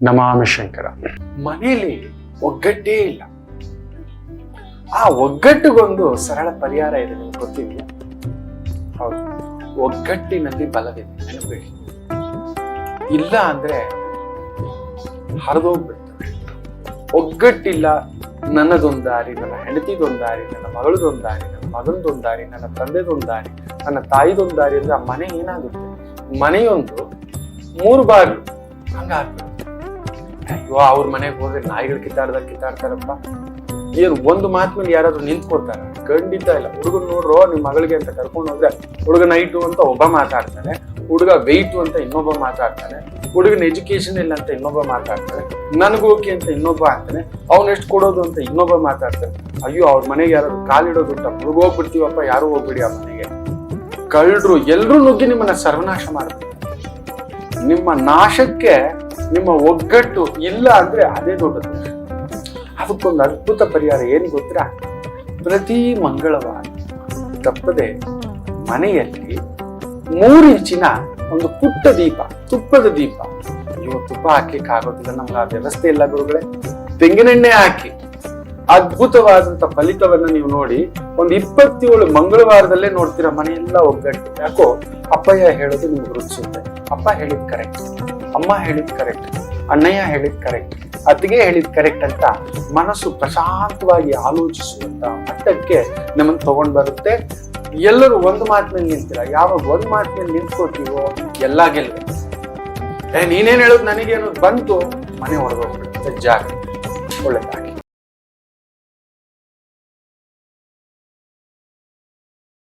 ನಮಾಮಿ ಶಂಕರ ಮನೆಯಲ್ಲಿ ಒಗ್ಗಟ್ಟೇ ಇಲ್ಲ. ಆ ಒಗ್ಗಟ್ಟಿಗೊಂದು ಸರಳ ಪರಿಹಾರ ಇದೆ ನಿಮ್ಗೆ ಗೊತ್ತಿದೆಯಾ? ಹೌದು. ಒಗ್ಗಟ್ಟಿನಲ್ಲಿ ಬಲವಿದೆ ನೆನಪಿಡಿ ಇಲ್ಲ ಅಂದ್ರೆ ಹರಿದೋಗ್ಬಿಡ್ತವೆ ಒಗ್ಗಟ್ಟಿಲ್ಲ ನನ್ನದೊಂದು ದಾರಿ ನನ್ನ ಹೆಂಡತಿದೊಂದು ದಾರಿ ನನ್ನ ಮಗಳದೊಂದು ದಾರಿ ನನ್ನ ಮಗನದೊಂದು ದಾರಿ ನನ್ನ ತಂದೆದೊಂದು ದಾರಿ ನನ್ನ ತಾಯಿದೊಂದು ದಾರಿ ಅಂದ್ರೆ ಆ ಮನೆ ಏನಾಗುತ್ತೆ? ಮನೆಯೊಂದು ಮೂರು ಬಾಗಿಲು. ಹಂಗಾಗ್ತದೆ ಅಯ್ಯೋ ಅವ್ರ ಮನೆಗೆ ಹೋದ್ರೆ ನಾಯಿಗಳು ಕಿತ್ತಾಡ್ದಾಗ ಕಿತ್ತಾಡ್ತಾರಪ್ಪ. ಏನು ಒಂದು ಮಾತ್ ಮೇಲೆ ಯಾರಾದ್ರೂ ನಿಂತ್ಕೊಡ್ತಾರ? ಖಂಡಿತ ಇಲ್ಲ. ಹುಡುಗನ್ ನೋಡ್ರೋ ನಿಮ್ ಮಗಳಿಗೆ ಅಂತ ಕರ್ಕೊಂಡು ಹೋದ್ರೆ ಹುಡುಗ ನೈಟು ಅಂತ ಒಬ್ಬ ಮಾತಾಡ್ತಾನೆ, ಹುಡುಗ ವೆಯ್ಟು ಅಂತ ಇನ್ನೊಬ್ಬ ಮಾತಾಡ್ತಾನೆ, ಹುಡುಗನ ಎಜುಕೇಶನ್ ಇಲ್ಲ ಅಂತ ಇನ್ನೊಬ್ಬ ಮಾತಾಡ್ತಾನೆ ನನಗೋಕೆ ಅಂತ ಇನ್ನೊಬ್ಬ ಆಗ್ತಾನೆ ಅವ್ನ ಎಷ್ಟು ಕೊಡೋದು ಅಂತ ಇನ್ನೊಬ್ಬ ಮಾತಾಡ್ತಾನೆ. ಅಯ್ಯೋ, ಅವ್ರ ಮನೆಗೆ ಯಾರಾದ್ರು ಕಾಲಿಡೋದು ಅಂತ ಹುಡುಗ ಹೋಗ್ಬಿಡ್ತೀವಪ್ಪ, ಯಾರು ಹೋಗ್ಬಿಡಿ ಆ ಮನೆಗೆ. ಕಳ್ಳರು ಎಲ್ಲರೂ ನುಗ್ಗಿ ನಿಮ್ಮನ್ನ ಸರ್ವನಾಶ ಮಾಡ್ತಾರೆ. ನಿಮ್ಮ ನಾಶಕ್ಕೆ ನಿಮ್ಮ ಒಗ್ಗಟ್ಟು ಇಲ್ಲ ಅಂದ್ರೆ ಅದೇ ದೊಡ್ಡದು. ಅದಕ್ಕೊಂದು ಅದ್ಭುತ ಪರಿಹಾರ ಏನು ಗೊತ್ತಾ? ಪ್ರತಿ ಮಂಗಳವಾರ ತಪ್ಪದೆ ಮನೆಯಲ್ಲಿ ಮೂರು ಇಂಚಿನ ಒಂದು ಪುಟ್ಟ ದೀಪ, ತುಪ್ಪದ ದೀಪ. ನೀವು ತುಪ್ಪ ಹಾಕ್ಲಿಕ್ಕೆ ಆಗೋದಿಲ್ಲ, ನಮ್ಗೆ ಆ ವ್ಯವಸ್ಥೆ ಇಲ್ಲ ಗುರುಗಳೇ. ತೆಂಗಿನೆಣ್ಣೆ ಹಾಕಿ ಅದ್ಭುತವಾದಂತ ಫಲಿತವನ್ನ ನೀವು ನೋಡಿ ಒಂದು ಇಪ್ಪತ್ತೇಳು ಮಂಗಳವಾರದಲ್ಲೇ ನೋಡ್ತೀರಾ ಮನೆಯೆಲ್ಲ ಒಗ್ಗಟ್ಟು. ಯಾಕೋ ಅಪ್ಪಯ್ಯ ಹೇಳೋದು ನಿಮ್ಗೆ ರುಚಿಸುತ್ತೆ. ಅಪ್ಪ ಹೇಳಿದ್ ಕರೆಕ್ಟ್ ಅಮ್ಮ ಹೇಳಿದ್ ಕರೆಕ್ಟ್ ಅಣ್ಣಯ್ಯ ಹೇಳಿದ್ ಕರೆಕ್ಟ್ ಅತ್ತಿಗೆ ಹೇಳಿದ್ ಕರೆಕ್ಟ್ ಅಂತ ಮನಸ್ಸು ಪ್ರಶಾಂತವಾಗಿ ಆಲೋಚಿಸುವಂತ ಮಟ್ಟಕ್ಕೆ ನಮ್ಮನ್ನು ತಗೊಂಡ್ ಬರುತ್ತೆ. ಎಲ್ಲರೂ ಒಂದು ಮಾತಿನಲ್ಲಿ ನಿಂತಿಲ್ಲ. ಯಾವಾಗ ಒಂದು ಮಾತಿನಲ್ಲಿ ನಿಂತ್ಕೋತೀವೋ ಎಲ್ಲ ಗೆಲ್ವೆ ಏ, ನೀನೇನು ಹೇಳೋದು ನನಗೆ ಅನ್ನೋದು ಬಂತು, ಮನೆ ಹೊರಗೋಗ್ಬಿಡುತ್ತೆ ಜಾಗ ಒಳ್ಳೆದಾಗಿ.